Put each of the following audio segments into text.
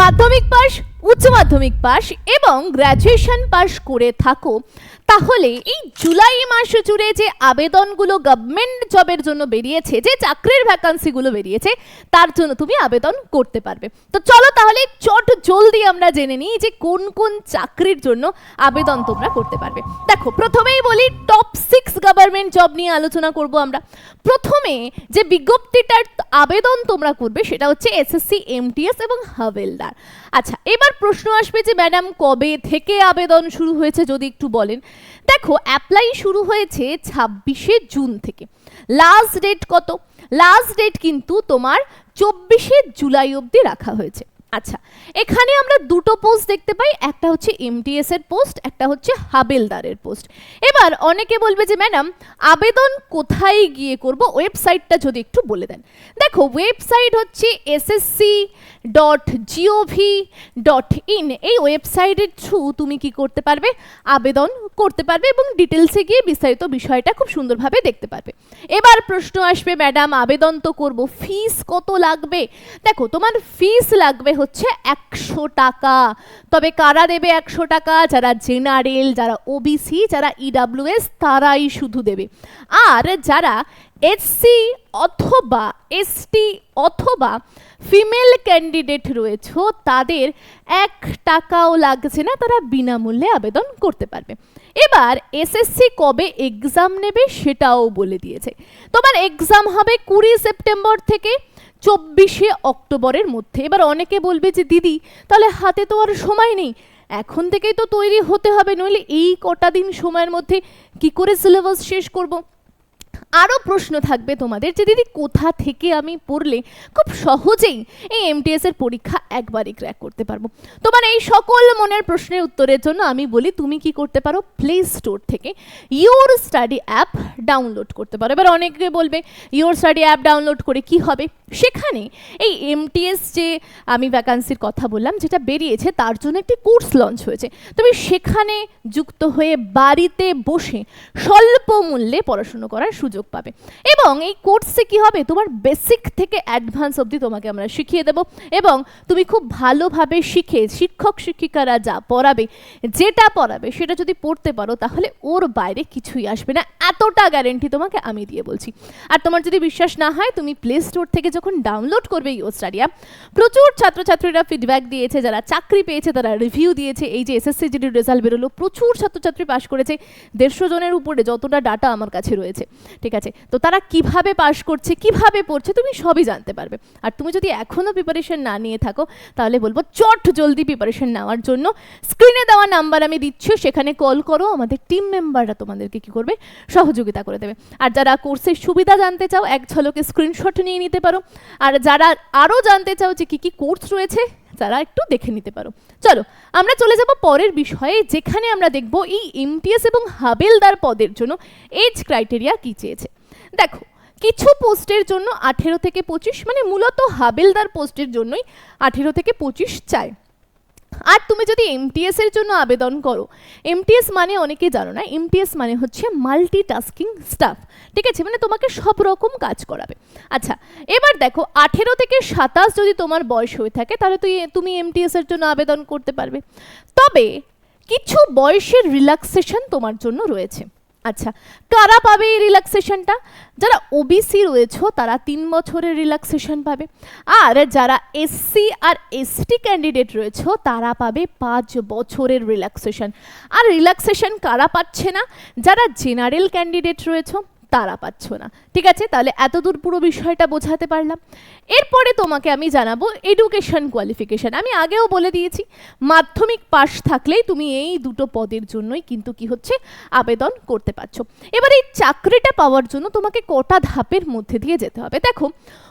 মাধ্যমিক পাস উচ্চ মাধ্যমিক পাস এবং গ্র্যাজুয়েশন পাস করে থাকো, তাহলে এই জুলাই মাস জুড়ে যে আবেদনগুলো গভর্নমেন্ট জবের জন্য বেরিয়েছে, যে চাকরির ভ্যাকান্সিগুলো বেরিয়েছে, তার জন্য তুমি আবেদন করতে পারবে। তো চলো তাহলে চট জলদি আমরা জেনে নিই যে কোন কোন চাকরির জন্য আবেদন তোমরা করতে পারবে। দেখো, প্রথমেই বলি টপ সিক্স গভর্নমেন্ট জব নিয়ে আলোচনা করব আমরা। প্রথমে যে বিজ্ঞপ্তিটার আবেদন তোমরা করবে সেটা হচ্ছে এসএসসি এমটিএস এবং হাভেলদার। আচ্ছা এবার প্রশ্ন আসবে যে, ম্যাডাম, কবে থেকে আবেদন শুরু হয়েছে? যদি একটু বলেন। দেখো অ্যাপ্লাই শুরু হয়েছে ছাব্বিশে জুন থেকে। লাস্ট ডেট কত? লাস্ট ডেট কিন্তু তোমার চব্বিশে জুলাই অবধি রাখা হয়েছে। আচ্ছা এখানে আমরা দুটো পোস্ট দেখতে পাই। একটা হচ্ছে এমটিএস এর পোস্ট একটা হচ্ছে হাবেলদারের পোস্ট এবার অনেকে বলবে যে, ম্যাডাম, আবেদন কোথায় গিয়ে করব? ওয়েবসাইটটা যদি একটু বলে দেন। দেখো ওয়েবসাইট হচ্ছে SSC dot GOV dot in এই ওয়েবসাইটের থ্রু তুমি কি করতে পারবে? আবেদন করতে পারবে এবং ডিটেলসে গিয়ে বিস্তারিত বিষয়টা খুব সুন্দরভাবে দেখতে পারবে। এবার প্রশ্ন আসবে ম্যাডাম আবেদন তো করব ফিস কত লাগবে? দেখো, তোমার ফিস লাগবে হচ্ছে একশো টাকা। তবে কারা দেবে একশো টাকা? যারা জেনারেল যারা ওবিসি যারা ইডাব্লিউএস তারাই শুধু দেবে। আর যারা এসসি অথবা এসটি অথবা ফিমেল ক্যান্ডিডেট রয়েছে, তাদের এক টাকাও লাগছে না, তারা বিনামূল্যে আবেদন করতে পারবে। এবার এসএসসি কবে এক্সাম নেবে সেটাও বলে দিয়েছে। তোমার এক্সাম হবে কুড়ি সেপ্টেম্বর থেকে চব্বিশে অক্টোবরের মধ্যে। এবার অনেকে বলবে যে, দিদি, তাহলে হাতে তো আর সময় নেই। এখন থেকেই তো তৈরি হতে হবে, নইলে এই কটা দিন সময়ের মধ্যে কি করে সিলেবাস শেষ করব? আরও প্রশ্ন থাকবে তোমাদের যে, দিদি, কোথা থেকে আমি পড়লে খুব সহজেই এই এমটিএস এর পরীক্ষা একবারই ক্র্যাক করতে পারব? তোমার এই সকল মনের প্রশ্নের উত্তরের জন্য আমি বলি, তুমি কি করতে পারো? প্লে স্টোর থেকে ইওর স্টাডি অ্যাপ ডাউনলোড করতে পারো। এবার অনেকে বলবে ইওর স্টাডি অ্যাপ ডাউনলোড করে কি হবে? সেখানে এই এমটিএস যে আমি ভ্যাকান্সির কথা বললাম, যেটা বেরিয়েছে, তার জন্য একটি কোর্স লঞ্চ হয়েছে। তুমি সেখানে যুক্ত হয়ে বাড়িতে বসে স্বল্প মূল্যে পড়াশুনো করার সুযোগ পাবে। এবং এই কোর্সে কি হবে? তোমার বেসিক থেকে অ্যাডভান্স অবধি তোমাকে আমরা শিখিয়ে দেব। এবং তুমি খুব ভালোভাবে শিখে শিক্ষক শিক্ষিকারা যা পড়াবে, যেটা পড়াবে, সেটা যদি পড়তে পারো, তাহলে ওর বাইরে কিছুই আসবে না। এতটা গ্যারেন্টি তোমাকে আমি দিয়ে বলছি। আর তোমার যদি বিশ্বাস না হয়, তুমি প্লে স্টোর থেকে যখন ডাউনলোড করবে ইও স্টাডি অ্যাপ প্রচুর ছাত্রছাত্রীরা ফিডব্যাক দিয়েছে, যারা চাকরি পেয়েছে, তারা রিভিউ দিয়েছে। এই যে এসএসসি জিডি রেজাল্ট বেরোলো, প্রচুর ছাত্রছাত্রী পাশ করেছে। দেড়শো জনের উপরে যতটা ডাটা আমার কাছে রয়েছে। ঠিক আছে? তো তারা কীভাবে পাশ করছে, কীভাবে পড়ছে, তুমি সবই জানতে পারবে। আর তুমি যদি এখনও প্রিপারেশন না নিয়ে থাকো, তাহলে বলব চট জলদি প্রিপারেশন নেওয়ার জন্য স্ক্রিনে দেওয়া নাম্বার আমি দিচ্ছি, সেখানে কল করো, আমাদের টিম মেম্বাররা তোমাদেরকে কি করবে? সহযোগিতা করে দেবে। আর যারা কোর্সের সুবিধা জানতে চাও, এক ঝলকে স্ক্রিনশট নিয়ে নিতে পারো। আর যারা আরও জানতে চাও যে কী কী কোর্স রয়েছে তারা একটু দেখে নিতে পারো। চলো, আমরা চলে যাব পরের বিষয়ে, যেখানে আমরা দেখব এই এমটিএস এবং হাবেলদার পদের জন্য এজ ক্রাইটেরিয়া কী চেয়েছে। দেখো, কিছু পোস্টের জন্য আঠেরো থেকে পঁচিশ মানে মূলত হাবেলদার পোস্টের জন্যই আঠেরো থেকে পঁচিশ চায় আর তুমি যদি এমটিএস এর জন্য আবেদন করো এমটিএস মানে অনেকে জানো না এমটিএস মানে হচ্ছে মাল্টি টাস্কিং স্টাফ ঠিক আছে? মানে তোমাকে সব রকম কাজ করাবে। আচ্ছা এবার দেখো, আঠেরো থেকে সাতাশ যদি তোমার বয়স হয়ে থাকে, তাহলে তুই, তুমি এমটিএস এর জন্য আবেদন করতে পারবে। তবে কিছু বয়সের রিল্যাক্সেশন তোমার জন্য রয়েছে। আচ্ছা কারা পাবে এই রিল্যাক্সেশনটা যারা ওবিসি রয়েছে, তারা তিন বছরের রিল্যাক্সেশন পাবে। আর যারা এসসি আর এসটি ক্যান্ডিডেট রয়েছে, তারা পাবে পাঁচ বছরের রিল্যাক্সেশন আর রিল্যাক্সেশন কারা পাচ্ছে না? যারা জেনারেল ক্যান্ডিডেট রয়েছে তারা পাচ্ছ না। ঠিক আছে? তাহলে এতদূর পুরো বিষয়টা বোঝাতে পারলাম। এরপরে তোমাকে আমি জানাব এডুকেশন কোয়ালিফিকেশান আমি আগেও বলে দিয়েছি, মাধ্যমিক পাশ থাকলেই তুমি এই দুটো পদের জন্যই কিন্তু কি হচ্ছে? আবেদন করতে পারছ। এবার এই চাকরিটা পাওয়ার জন্য তোমাকে কটা ধাপের মধ্যে দিয়ে যেতে হবে। দেখো,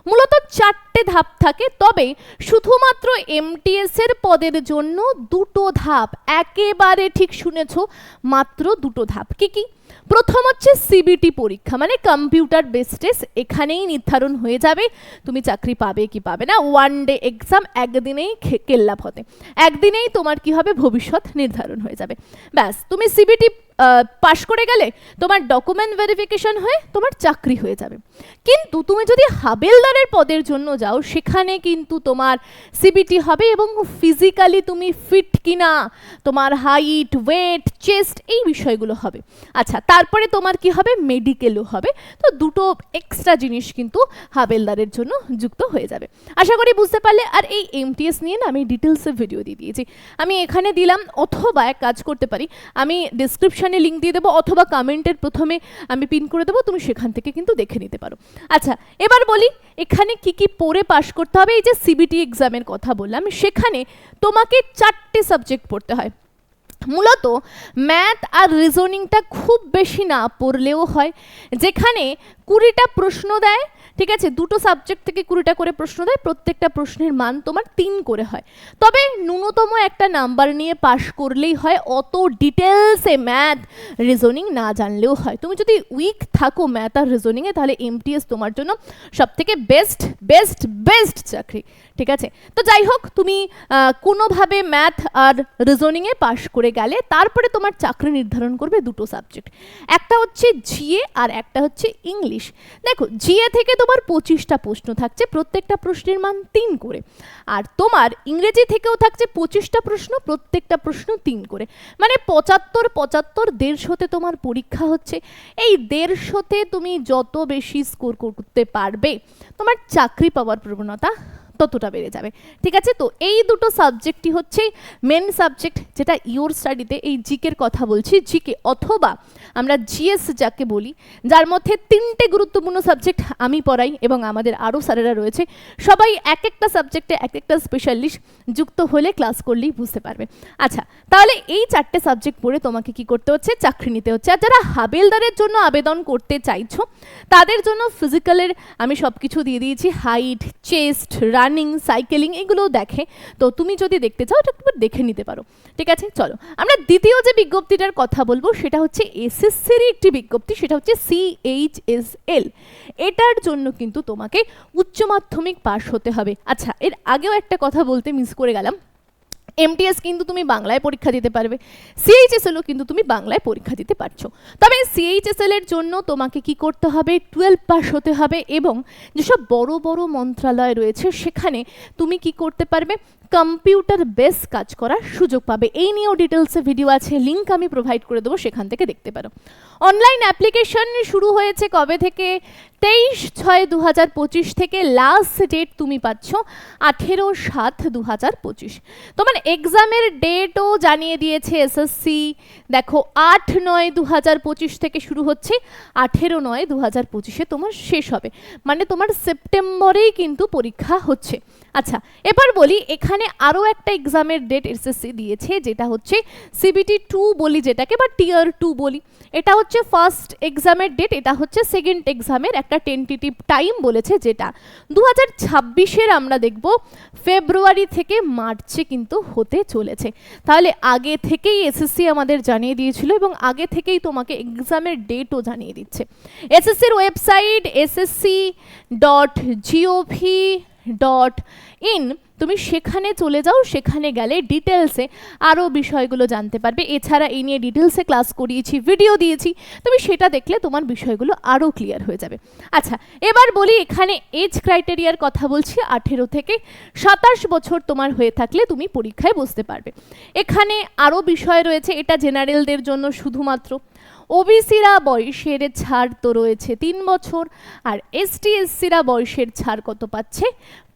মূলত চারটে ধাপ থাকে, তবে শুধুমাত্র এমটিএস এর পদের জন্য দুটো ধাপ। একেবারে ঠিক শুনেছ, মাত্র দুটো ধাপ। কি কি? প্রথম হচ্ছে সিবিটি পরীক্ষা মানে কম্পিউটার বেস টেস্ট এখানেই নির্ধারণ হয়ে যাবে তুমি চাকরি পাবে কি পাবে না। ওয়ান ডে এক্সাম একদিনেই কেল্লাফতে। একদিনেই তোমার কি হবে? ভবিষ্যৎ নির্ধারণ হয়ে যাবে। ব্যাস, তুমি সিবিটি পাশ করে গেলে তোমার ডকুমেন্ট ভেরিফিকেশন হয়ে তোমার চাকরি হয়ে যাবে। কিন্তু তুমি যদি হাবেলদারের পদের জন্য যাও, সেখানে কিন্তু তোমার সিবিটি হবে এবং ফিজিক্যালি তুমি ফিট কিনা, তোমার হাইট ওয়েট চেস্ট এই বিষয়গুলো হবে। আচ্ছা তারপরে তোমার কি হবে? মেডিকেলও হবে। তো দুটো এক্সট্রা জিনিস কিন্তু হাবেলদারের জন্য যুক্ত হয়ে যাবে। আশা করি বুঝতে পারলে। আর এই এমটিএস নিয়ে না আমি ডিটেলসে ভিডিও দিয়ে দিয়েছি। আমি এখানে দিলাম অথবা এক কাজ করতে পারি। আমি ডিসক্রিপশানে লিঙ্ক দিয়ে দেবো অথবা কমেন্টের প্রথমে আমি পিন করে দেবো, তুমি সেখান থেকে কিন্তু দেখে নিতে পারো। আচ্ছা এবার বলি এখানে কি কি পড়ে পাশ করতে হবে? এই যে সিবিটি এক্সামের কথা বললাম, সেখানে তোমাকে চারটে সাবজেক্ট পড়তে হয়। মূলত ম্যাথ আর রিজনিংটা খুব বেশি না পড়লেও হয়, যেখানে কুড়িটা প্রশ্ন দেয় ঠিক আছে? দুটো সাবজেক্ট থেকে কুড়িটা করে প্রশ্ন দেয়, প্রত্যেকটা প্রশ্নের মান তোমার তিন করে হয়। তবে ন্যূনতম একটা নাম্বার নিয়ে পাশ করলেই হয়, অত ডিটেলসে ম্যাথ রিজনিং না জানলেও হয়। তুমি যদি উইক থাকো ম্যাথ আর রিজনিংয়ে তাহলে এমটিএস তোমার জন্য সবথেকে বেস্ট বেস্ট বেস্ট চাকরি। ঠিক আছে? তো যাই হোক, তুমি কোনোভাবে ম্যাথ আর রিজনিংয়ে পাশ করে গেলে তারপরে তোমার চাকরি নির্ধারণ করবে দুটো সাবজেক্ট একটা হচ্ছে জিএ আর একটা হচ্ছে ইংলিশ দেখো জিএ থেকে তোমার পঁচিশটা প্রশ্ন থাকছে, প্রত্যেকটা প্রশ্নের মান তিন করে। আর তোমার ইংরেজি থেকেও থাকছে পঁচিশটা প্রশ্ন, প্রত্যেকটা প্রশ্ন তিন করে। মানে পঁচাত্তর পঁচাত্তর, দেড়শোতে তোমার পরীক্ষা হচ্ছে। এই দেড়শোতে তুমি যত বেশি স্কোর করতে পারবে, তোমার চাকরি পাওয়ার প্রবণতা ততটা বেড়ে যাবে। ঠিক আছে? তো এই দুটো সাবজেক্টই হচ্ছে মেন সাবজেক্ট যেটা ইওর স্টাডিতে এই জিকের কথা বলছি। জিকে অথবা আমরা জিএস যাকে বলি, যার মধ্যে তিনটে গুরুত্বপূর্ণ সাবজেক্ট আমি পড়াই এবং আমাদের আরও স্যারেরা রয়েছে। সবাই এক একটা সাবজেক্টে এক একটা স্পেশালিস্ট যুক্ত হলে ক্লাস করলেই বুঝতে পারবে। আচ্ছা তাহলে এই চারটে সাবজেক্ট পড়ে তোমাকে কি করতে হচ্ছে? চাকরি নিতে হচ্ছে। আর যারা হাবেলদারের জন্য আবেদন করতে চাইছো, তাদের জন্য ফিজিক্যালের আমি সব কিছু দিয়ে দিয়েছি। হাইট চেস্ট রানিং সাইকেলিং এগুলো দেখে। তো তুমি যদি দেখতে চাও, এটা একবার দেখে নিতে পারো। ঠিক আছে? চলো। আমরা দ্বিতীয় যে বিজ্ঞপ্তিটার কথা বলব, সেটা হচ্ছে এসএসসির একটি বিজ্ঞপ্তি, সেটা হচ্ছে সিএইচএসএল এটার জন্য কিন্তু তোমাকে উচ্চ মাধ্যমিক পাশ হতে হবে। আচ্ছা এর আগেও একটা কথা বলতে মিস করে গেলাম। এমটিএস কিন্তু তুমি বাংলায় পরীক্ষা দিতে পারবে। সিএইচএসএলও কিন্তু তুমি বাংলায় পরীক্ষা দিতে পারছ। তবে সিএইচএসএল এর জন্য তোমাকে কি করতে হবে? টুয়েলভ পাস হতে হবে এবং যেসব বড় বড় মন্ত্রণালয় রয়েছে, সেখানে তুমি কি করতে পারবে? কম্পিউটার বেস কাজ করার সুযোগ পাবে। এই নিয়েও ডিটেলসে ভিডিও আছে লিঙ্ক আমি প্রোভাইড করে দেবো, সেখান থেকে দেখতে পারো। অনলাইন অ্যাপ্লিকেশন শুরু হয়েছে কবে থেকে? তেইশ ছয় দু হাজার পঁচিশ থেকে। লাস্ট ডেট তুমি পাচ্ছ আঠেরো সাত দু হাজার পঁচিশ তোমার এক্সামের ডেটও জানিয়ে দিয়েছে এসএসসি দেখো, আট নয় দু হাজার পঁচিশ থেকে শুরু হচ্ছে, আঠেরো নয় দু হাজার পঁচিশে তোমার শেষ হবে। মানে তোমার সেপ্টেম্বরেই কিন্তু পরীক্ষা হচ্ছে। আচ্ছা এবার বলি এখানে আরও একটা এক্সামের ডেট এসএসসি দিয়েছে, যেটা হচ্ছে সিবিটি টু বলি যেটাকে বা টিয়ার টু বলি। এটা হচ্ছে ফার্স্ট এক্সামের ডেট, এটা হচ্ছে সেকেন্ড এক্সামের একটা টেন্টিটিভ টাইম বলেছে যেটা। দু হাজার ছাব্বিশের আমরা দেখব, ফেব্রুয়ারি থেকে মার্চে কিন্তু হতে চলেছে। তাহলে আগে থেকেই এসএসসি আমাদের জানিয়ে দিয়েছিল এবং আগে থেকেই তোমাকে এক্সামের ডেটও জানিয়ে দিচ্ছে। এসএসসির website SSC dot GOV dot in তুমি সেখানে চলে যাও, সেখানে গেলে ডিটেলসে আরও বিষয়গুলো জানতে পারবে। এছাড়া এই নিয়ে ডিটেলসে ক্লাস করিয়েছি ভিডিও দিয়েছি, তুমি সেটা দেখলে তোমার বিষয়গুলো আরও ক্লিয়ার হয়ে যাবে। আচ্ছা এবার বলি এখানে এজ ক্রাইটেরিয়ার কথা বলছি, আঠেরো থেকে সাতাশ বছর তোমার হয়ে থাকলে তুমি পরীক্ষায় বসতে পারবে। এখানে আরও বিষয় রয়েছে, এটা জেনারেলদের জন্য শুধুমাত্র। ওবিসিরা বয়সের ছাড় তো রয়েছে তিন বছর, আর এসটি এসসিরা বয়সের ছাড় কত পাচ্ছে?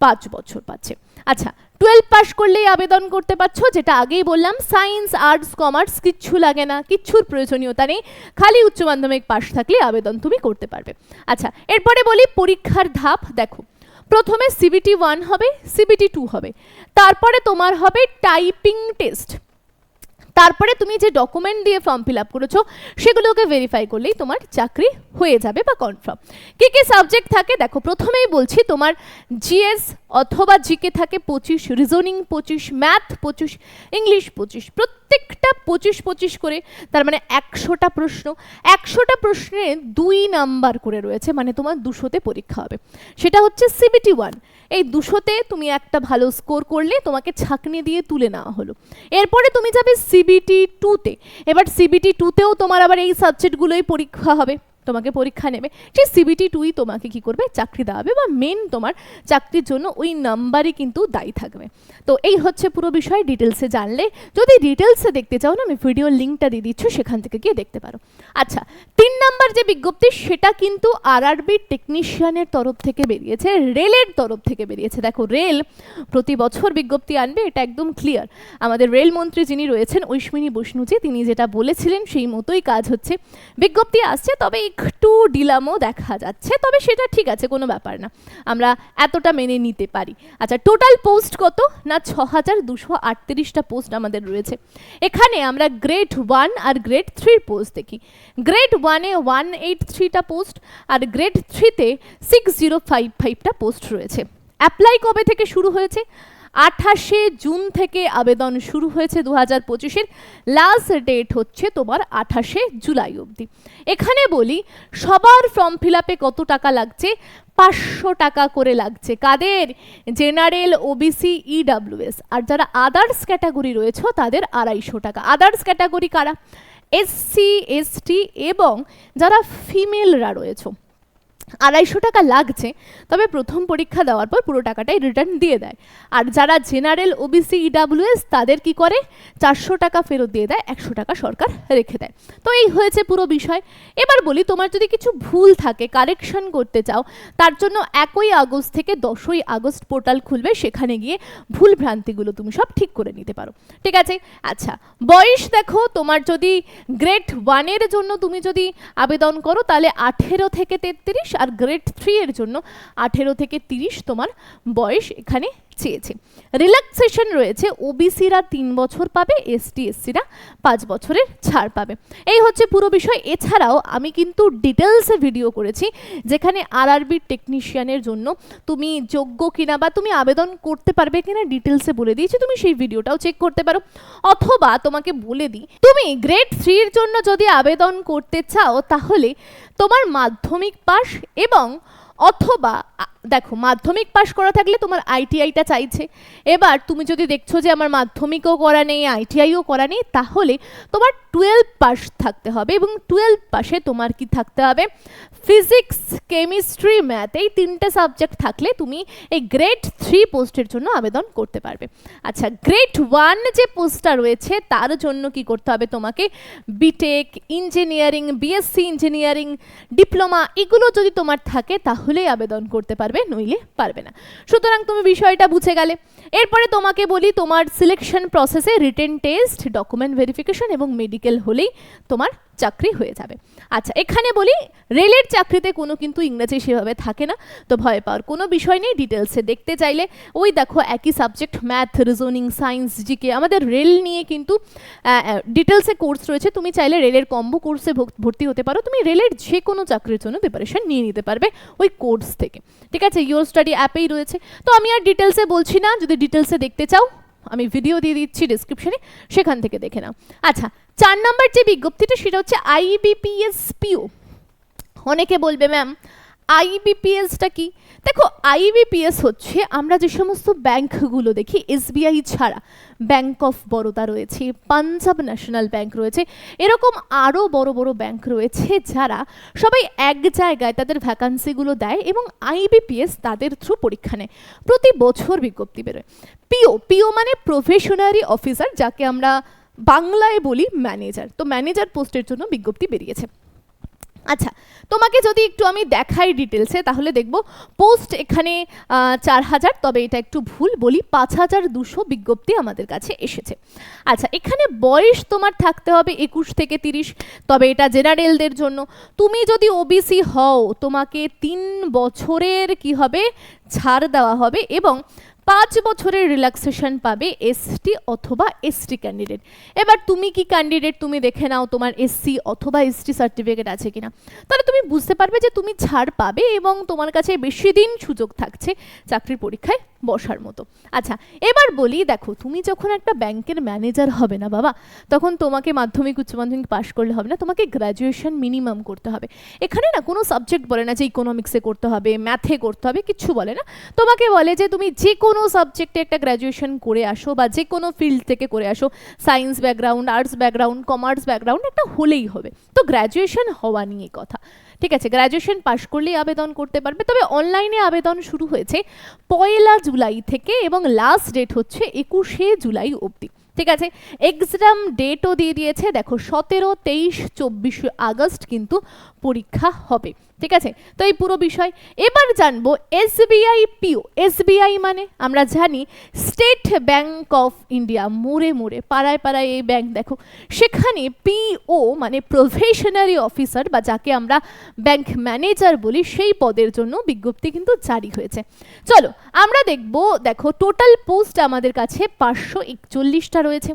পাঁচ বছর পাচ্ছে। আচ্ছা টুয়েলভ পাস করলেই আবেদন করতে পারছ, যেটা আগেই বললাম, সায়েন্স, আর্টস, কমার্স, কিচ্ছু লাগে না, কিচ্ছুর প্রয়োজনীয়তা নেই, খালি উচ্চ মাধ্যমিক পাস থাকলে আবেদন তুমি করতে পারবে। আচ্ছা এরপরে বলি পরীক্ষার ধাপ, দেখো। প্রথমে সিবিটি ওয়ান হবে, সিবিটি টু হবে। তারপরে তোমার হবে টাইপিং টেস্ট। তারপরে তুমি যে ডকুমেন্ট দিয়ে ফর্ম ফিল আপ করেছ, সেগুলোকে ভেরিফাই করলেই তোমার চাকরি হয়ে যাবে বা কনফার্ম কী কী সাবজেক্ট থাকে? দেখো, প্রথমেই বলছি তোমার জিএস অথবা জিকে থাকে, পঁচিশ রিজনিং পঁচিশ ম্যাথ পঁচিশ ইংলিশ পঁচিশ প্রত্যেকটা পঁচিশ পঁচিশ করে, তার মানে একশোটা প্রশ্ন। একশোটা প্রশ্নে দুই নাম্বার করে রয়েছে মানে তোমার দুশোতে পরীক্ষা হবে। সেটা হচ্ছে সিবিটি ওয়ান এই দুশোতে তুমি একটা ভালো স্কোর করলে তোমাকে ছাকনি দিয়ে তুলে নেওয়া হলো। এরপরে তুমি যাবে সিবিটি টুতে এবার সিবিটি টুতেও তোমার আবার এই সাবজেক্টগুলোই পরীক্ষা হবে। তোমাকে পরীক্ষা নেবে। সেই সিবিটি টুই তোমাকে কি করবে? চাকরি দেওয়াবে বা মেন তোমার চাকরির জন্য ওই নাম্বারই কিন্তু দায়ী থাকবে। তো এই হচ্ছে পুরো বিষয়। ডিটেলসে জানলে, যদি ডিটেলসে দেখতে চাও না, আমি ভিডিও লিঙ্কটা দিয়ে দিচ্ছ, সেখান থেকে গিয়ে দেখতে পারো। আচ্ছা তিন নাম্বার যে বিজ্ঞপ্তি, সেটা কিন্তু আরআরবি টেকনিশিয়ানের তরফ থেকে বেরিয়েছে রেলের তরফ থেকে বেরিয়েছে। দেখো রেল প্রতি বছর বিজ্ঞপ্তি আনবে, এটা একদম ক্লিয়ার আমাদের রেলমন্ত্রী যিনি রয়েছেন ঐশ্বিনী বৈষ্ণুজি তিনি যেটা বলেছিলেন, সেই মতোই কাজ হচ্ছে। বিজ্ঞপ্তি আসছে, তবে একটু ডিলামও দেখা যাচ্ছে, তবে সেটা ঠিক আছে, কোনো ব্যাপার না। আমরা এতটা মেনে নিতে পারি। আচ্ছা টোটাল পোস্ট কত? না ছ হাজার দুশো আটত্রিশটা পোস্ট আমাদের রয়েছে। এখানে আমরা গ্রেড ওয়ান আর গ্রেড থ্রির পোস্ট দেখি। গ্রেড ওয়ানে ওয়ান এইট থ্রিটা পোস্ট আর গ্রেড থ্রিতে সিক্স জিরো ফাইভ ফাইভটা পোস্ট রয়েছে। অ্যাপ্লাই কবে থেকে শুরু হয়েছে? আঠাশে জুন থেকে আবেদন শুরু হয়েছে দু হাজার পঁচিশের। লাস্ট ডেট হচ্ছে তোমার আঠাশে জুলাই অবধি। এখানে বলি, সবার ফর্ম ফিল আপে কত টাকা লাগছে? পাঁচশো টাকা করে লাগছে। কাদের? জেনারেল ওবিসি ইডাব্লিউএস আর যারা আদার্স ক্যাটাগরি রয়েছে, তাদের আড়াইশো টাকা। আদার্স ক্যাটাগরি কারা? এসসি এসটি এবং যারা ফিমেলরা রয়েছে। আড়াইশো টাকা লাগছে, তবে প্রথম পরীক্ষা দেওয়ার পর পুরো টাকাটাই রিটার্ন দিয়ে দেয়। আর যারা জেনারেল ওবিসি ইডাব্লিউএস তাদের কি করে? চারশো টাকা ফেরত দিয়ে দেয়, একশো টাকা সরকার রেখে দেয়। তো এই হয়েছে পুরো বিষয়। এবার বলি, তোমার যদি কিছু ভুল থাকে কারেকশন করতে চাও, তার জন্য একই আগস্ট থেকে দশই আগস্ট পোর্টাল খুলবে, সেখানে গিয়ে ভুল ভ্রান্তিগুলো তুমি সব ঠিক করে নিতে পারো। ঠিক আছে? আচ্ছা বয়স দেখো, তোমার যদি গ্রেড ওয়ানের জন্য তুমি যদি আবেদন করো, তাহলে আঠেরো থেকে তেত্রিশ আর গ্রেড থ্রি এর জন্য আঠেরো থেকে তিরিশ তোমার বয়স এখানে চেয়েছে। রিল্যাক্সেশন রয়েছে ওবিসিরা তিন বছর পাবে এসটি এসসিরা পাঁচ বছরের ছাড় পাবে। এই হচ্ছে পুরো বিষয়। এছাড়াও আমি কিন্তু ডিটেলসে ভিডিও করেছি, যেখানে আর আরআরবি টেকনিশিয়ানের জন্য তুমি যোগ্য কিনা বা তুমি আবেদন করতে পারবে কিনা ডিটেলসে বলে দিয়েছি, তুমি সেই ভিডিওটাও চেক করতে পারো। অথবা তোমাকে বলে দিই, তুমি গ্রেড থ্রির জন্য যদি আবেদন করতে চাও, তাহলে তোমার মাধ্যমিক পাশ এবং অথবা দেখো, মাধ্যমিক পাশ করা থাকলে তোমার আইটিআইটা চাইছে। এবার তুমি যদি দেখছ যে আমার মাধ্যমিকও করা নেই আইটিআইও করা নেই, তাহলে তোমার টুয়েলভ পাস থাকতে হবে এবং টুয়েলভ পাসে তোমার কি থাকতে হবে? ফিজিক্স কেমিস্ট্রি ম্যাথ এই তিনটে সাবজেক্ট থাকলে তুমি এই গ্রেড থ্রি পোস্টের জন্য আবেদন করতে পারবে। আচ্ছা গ্রেড ওয়ান যে পোস্টটা রয়েছে, তার জন্য কি করতে হবে তোমাকে? BTech engineering BSc engineering diploma এগুলো যদি তোমার থাকে, তাহলেই আবেদন করতে পারবে। নইলে পারবে না। সুতরাং তুমি বিষয়টা বুঝে গেলে। এরপরে তোমাকে বলি, তোমার সিলেকশন প্রসেসে রিটেন টেস্ট ডকুমেন্ট ভেরিফিকেশন এবং মেডিকেল হলেই তোমার চাকরি হয়ে যাবে। আচ্ছা এখানে বলি, রেলের চাকরিতে কোনো কিন্তু ইংরেজি সেভাবে থাকে না, তো ভয় পাওয়ার কোনো বিষয় নেই। ডিটেলসে দেখতে চাইলে, ওই দেখো একই subject math reasoning science GK আমাদের রেল নিয়ে কিন্তু ডিটেলসে কোর্স রয়েছে। তুমি চাইলে রেলের কম্বো কোর্সে ভর্তি হতে পারো। তুমি রেলের যে কোনো চাকরির জন্য প্রিপারেশন নিয়ে নিতে পারবে ওই কোর্স থেকে। ঠিক আছে ইয়োর স্টাডি অ্যাপেই রয়েছে। তো আমি আর ডিটেলসে বলছি না, যদি ডিটেলসে দেখতে চাও আমি ভিডিও দিয়ে দিচ্ছি ডিসক্রিপশনে সেখান থেকে দেখে নাও। আচ্ছা চার নাম্বার যে বিজ্ঞপ্তিটা, সেটা হচ্ছে আইবিপিএস পিও অনেকে বলবে ম্যাম আইবিপিএসটা কি? দেখো আইবিপিএস হচ্ছে আমরা যে সমস্ত ব্যাংকগুলো দেখি এসবিআই ছাড়া ব্যাংক অফ বরোদা রয়েছে পাঞ্জাব ন্যাশনাল ব্যাংক রয়েছে, এরকম আরও বড় বড় ব্যাংক রয়েছে যারা সবাই এক জায়গায় তাদের ভ্যাকান্সিগুলো দেয় এবং আইবিপিএস তাদের থ্রু পরীক্ষা নেয়। প্রতি বছর বিজ্ঞপ্তি বেরোয়। পিও পিও মানে প্রফেশনারি অফিসার যাকে আমরা বাংলায় বলি ম্যানেজার তো ম্যানেজার পোস্টের জন্য বিজ্ঞপ্তি বেরিয়েছে। আচ্ছা তোমাকে যদি একটু আমি দেখাই ডিটেলসে তাহলে দেখব পোস্ট এখানে চার হাজার, তবে এটা একটু ভুল বলি, পাঁচ হাজার দুশো বিজ্ঞপ্তি আমাদের কাছে এসেছে। আচ্ছা এখানে বয়স তোমার থাকতে হবে একুশ থেকে তিরিশ, তবে এটা জেনারেলদের জন্য। তুমি যদি ওবিসি হও, তোমাকে তিন বছরের কি হবে, ছাড় দেওয়া হবে এবং পাঁচ বছরের রিল্যাক্সেশন পাবে এসটি অথবা এসটি ক্যান্ডিডেট এবার তুমি কি ক্যান্ডিডেট তুমি দেখে নাও তোমার এসসি অথবা এসটি সার্টিফিকেট আছে কিনা। তাহলে তুমি বুঝতে পারবে যে তুমি ছাড় পাবে এবং তোমার কাছে বেশি দিন সুযোগ থাকছে চাকরির পরীক্ষায় বসার মতো। আচ্ছা এবার বলি, দেখো, তুমি যখন একটা ব্যাংকের ম্যানেজার হবে না বাবা, তখন তোমাকে মাধ্যমিক, উচ্চ মাধ্যমিক পাশ করলে হবে না, তোমাকে গ্র্যাজুয়েশন মিনিমাম করতে হবে। এখানে না কোনো সাবজেক্ট বলে না যে ইকোনমিক্সে করতে হবে ম্যাথে করতে হবে, কিচ্ছু বলে না। তোমাকে বলে যে তুমি যে কোনো সাবজেক্টে একটা গ্র্যাজুয়েশন করে আসো বা যে কোনো ফিল্ড থেকে করে আসো science background arts background commerce background একটা হলেই হবে। তো গ্র্যাজুয়েশন হওয়া নিয়ে কথা। ঠিক আছে গ্র্যাজুয়েশন পাশ করলেই আবেদন করতে পারবে। তবে অনলাইনে আবেদন শুরু হয়েছে পয়লা জুলাই থেকে এবং লাস্ট ডেট হচ্ছে একুশে জুলাই অবধি। ঠিক আছে এক্সাম ডেটও দিয়ে দিয়েছে। দেখো, সতেরো, তেইশ, চব্বিশে আগস্ট কিন্তু পরীক্ষা হবে। ঠিক আছে? তো এই পুরো বিষয়। এবার জানব এসবিআই পিও এসবিআই মানে? আমরা জানি স্টেট ব্যাংক অফ ইন্ডিয়া মোড়ে মোড়ে, পাড়ায় পাড়ায় এই ব্যাংক দেখো। সেখানে পিও মানে প্রফেশনারি অফিসার বা যাকে আমরা ব্যাংক ম্যানেজার বলি, সেই পদের জন্য বিজ্ঞপ্তি কিন্তু জারি হয়েছে। চলো, আমরা দেখব, দেখো টোটাল পোস্ট আমাদের কাছে পাঁচশো একচল্লিশটা রয়েছে।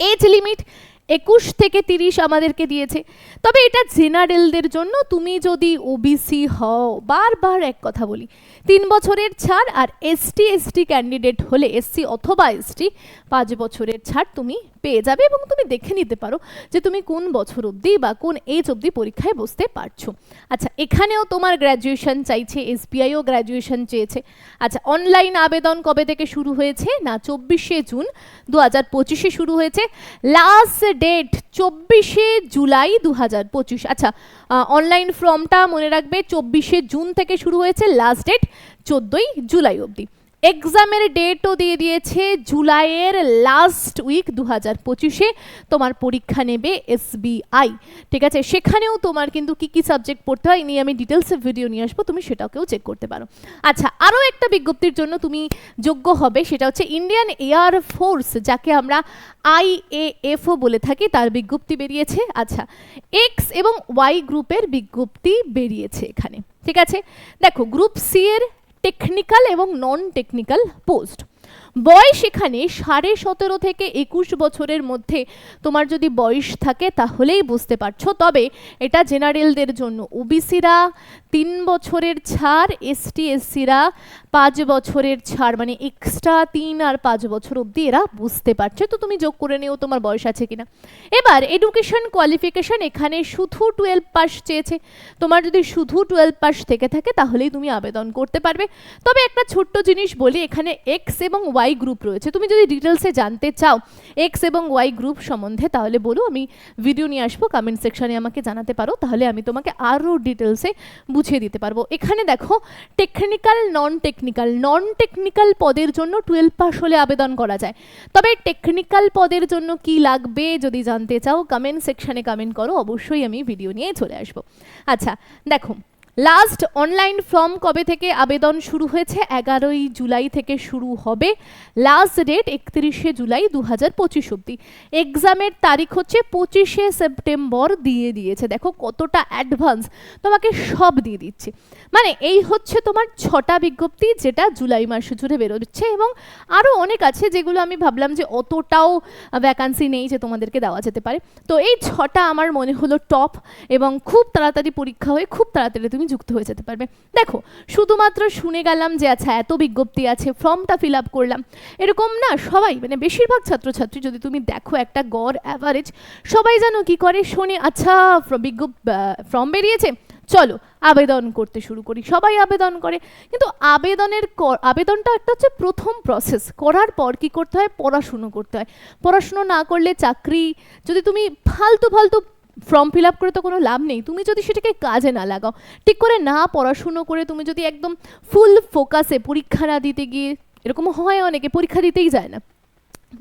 এজ লিমিট একুশ থেকে তিরিশ আমাদেরকে দিয়েছে। তবে এটা জেনারেলদের জন্য, তুমি যদি ওবিসি হও, বারবার এক কথা বলি তিন বছরের ছাড় আর এসটি এসটি ক্যান্ডিডেট হলে এসসি অথবা এসটি পাঁচ বছরের ছাড় তুমি পেয়ে যাবে এবং তুমি দেখে নিতে পারো যে তুমি কোন বছর অবধি বা কোন এজ অবধি পরীক্ষায় বসতে পারছ। আচ্ছা এখানেও তোমার গ্র্যাজুয়েশন চাইছে, এসবিআইও গ্র্যাজুয়েশন চেয়েছে। আচ্ছা অনলাইন আবেদন কবে থেকে শুরু হয়েছে? না, চব্বিশে জুন দু হাজার পঁচিশে শুরু হয়েছে। লাস্ট ডেট চব্বিশে জুলাই দু হাজার পঁচিশ। আচ্ছা অনলাইন ফর্মটা মনে রাখবে, চব্বিশে জুন থেকে শুরু হয়েছে। লাস্ট ডেট চোদ্দোই জুলাই অবধি। এক্সামের ডেটও দিয়ে দিয়েছে জুলাইয়ের লাস্ট উইক দু হাজার পঁচিশে। তোমার পরীক্ষা নেবে এসবিআই ঠিক আছে, সেখানেও তোমার কিন্তু কি কি সাবজেক্ট পড়তে হয় নিয়ে আমি ডিটেলসে ভিডিও নিয়ে আসব, তুমি সেটাকেও চেক করতে পারো। আচ্ছা আরও একটা বিজ্ঞপ্তির জন্য তুমি যোগ্য হবে, সেটা হচ্ছে ইন্ডিয়ান এয়ার ফোর্স যাকে আমরা আই আইএএফও বলে থাকি, তার বিজ্ঞপ্তি বেরিয়েছে। আচ্ছা এক্স এবং ওয়াই গ্রুপের বিজ্ঞপ্তি বেরিয়েছে এখানে। ঠিক আছে? দেখো গ্রুপ সি এর টেকনিক্যাল এবং নন টেকনিক্যাল পোস্ট বয়স এখানে সাড়ে সতেরো থেকে একুশ বছরের মধ্যে। তোমার যদি বয়স থাকে তাহলেই বুঝতে পারছ। তবে এটা জেনারেলদের জন্য। ওবিসিরা তিন বছরের ছাড় এসটি এসসিরা পাঁচ বছরের ছাড় মানে এক্সট্রা তিন আর পাঁচ বছর অবধি এরা বুঝতে পারছে। তো তুমি যোগ করে নিও তোমার বয়স আছে কিনা। এবার এডুকেশন কোয়ালিফিকেশন এখানে শুধু টুয়েলভ পাস চেয়েছে। তোমার যদি শুধু টুয়েলভ পাস থেকে থাকে তাহলেই তুমি আবেদন করতে পারবে। তবে একটা ছোট্ট জিনিস বলি, এখানে এক্স এবং ওয়াই গ্রুপ রয়েছে। তুমি যদি ডিটেলসে জানতে চাও এক্স এবং ওয়াই গ্রুপ সম্বন্ধে, তাহলে বলো, আমি ভিডিও নিয়ে আসব। কমেন্ট সেকশনে আমাকে জানাতে পারো, তাহলে আমি তোমাকে আরও ডিটেলসে বুঝিয়ে দিতে পারব। এখানে দেখো technical non technical non technical পদের জন্য টুয়েলভ পাস হলে আবেদন করা যায়। তবে টেকনিক্যাল পদের জন্য কি লাগবে যদি জানতে চাও কমেন্ট সেকশনে কমেন্ট করো, অবশ্যই আমি ভিডিও নিয়ে চলে আসব। আচ্ছা দেখো লাস্ট অনলাইন ফর্ম কবে থেকে আবেদন শুরু হয়েছে? এগারোই জুলাই থেকে শুরু হবে। লাস্ট ডেট একত্রিশে জুলাই দু হাজার পঁচিশ অব্দি এক্সামের তারিখ হচ্ছে পঁচিশে সেপ্টেম্বর দিয়ে দিয়েছে। দেখো কতটা অ্যাডভান্স তোমাকে সব দিয়ে দিচ্ছে। মানে এই হচ্ছে তোমার ছটা বিজ্ঞপ্তি যেটা জুলাই মাস জুড়ে বেরোচ্ছে এবং আরও অনেক আছে যেগুলো আমি ভাবলাম যে অতটাও ভ্যাকান্সি নেই যে তোমাদেরকে দেওয়া যেতে পারে। তো এই ছটা আমার মনে হলো টপ এবং খুব তাড়াতাড়ি পরীক্ষা হয়ে খুব তাড়াতাড়ি তুমি যুক্ত হয়ে যেতে পারবে। দেখো, শুধুমাত্র শুনে গেলাম যে আচ্ছা এত বিজ্ঞপ্তি আছে, ফর্মটা ফিল আপ করলাম। এরকম না, সবাই মানে বেশিরভাগ ছাত্রছাত্রী যদি তুমি দেখো একটা গড় অ্যাভারেজ সবাই যেন কি করে? শোনে আচ্ছা বিজ্ঞপ ফর্ম বেরিয়েছে, চলো, আবেদন করতে শুরু করি। সবাই আবেদন করে। কিন্তু আবেদনের আবেদনটা একটা হচ্ছে প্রথম প্রসেস করার পর কি করতে হয়? পড়াশুনো করতে হয়। পড়াশুনো না করলে চাকরি, যদি তুমি ফালতু ফালতু ফর্ম ফিল আপ করে তো কোনো লাভ নেই। তুমি যদি সেটাকে কাজে না লাগাও, ঠিক করে না পড়াশুনো করে তুমি যদি একদম ফুল ফোকাসে পরীক্ষা না দিতে গিয়ে, এরকম হয় অনেকে, পরীক্ষা দিতেই যায় না।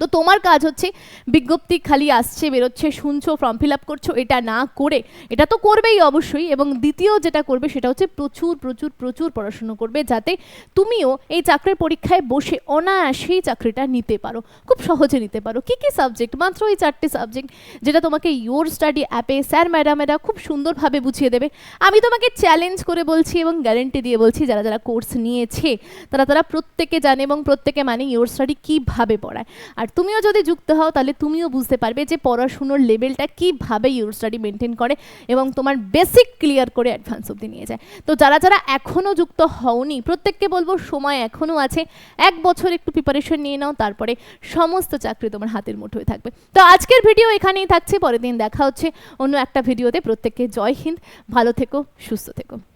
তো তোমার কাজ হচ্ছে বিজ্ঞপ্তি খালি আসছে, বেরোচ্ছে, শুনছো ফর্ম ফিল আপ করছ, এটা না করে, এটা তো করবেই অবশ্যই এবং দ্বিতীয় যেটা করবে সেটা হচ্ছে প্রচুর প্রচুর প্রচুর পড়াশুনো করবে যাতে তুমিও এই চাকরির পরীক্ষায় বসে অনায়াসেই চাকরিটা নিতে পারো, খুব সহজে নিতে পারো। কী কী সাবজেক্ট মাত্র এই চারটে সাবজেক্ট যেটা তোমাকে ইয়োর স্টাডি অ্যাপে স্যার ম্যাডামেরা খুব সুন্দরভাবে বুঝিয়ে দেবে। আমি তোমাকে চ্যালেঞ্জ করে বলছি এবং গ্যারেন্টি দিয়ে বলছি, যারা যারা কোর্স নিয়েছে, তারা তারা প্রত্যেকে জানে এবং প্রত্যেকে মানে ইয়োর স্টাডি কীভাবে পড়ায়। আর তুমিও যদি যুক্ত হও, তাহলে তুমিও বুঝতে পারবে যে পড়াশুনোর লেভেলটা কীভাবে ইউর স্টাডি মেনটেন করে এবং তোমার বেসিক ক্লিয়ার করে অ্যাডভান্স অব্দি নিয়ে যায়। তো যারা যারা এখনও যুক্ত হওনি, প্রত্যেককে বলব সময় এখনও আছে। এক বছর একটু প্রিপারেশন নিয়ে নাও, তারপরে সমস্ত চাকরি তোমার হাতের মুঠোয় থাকবে। তো আজকের ভিডিও এখানেই থাকছে, পরের দিন দেখা হচ্ছে অন্য একটা ভিডিওতে প্রত্যেককে জয় হিন্দ, ভালো থেকো, সুস্থ থেকো।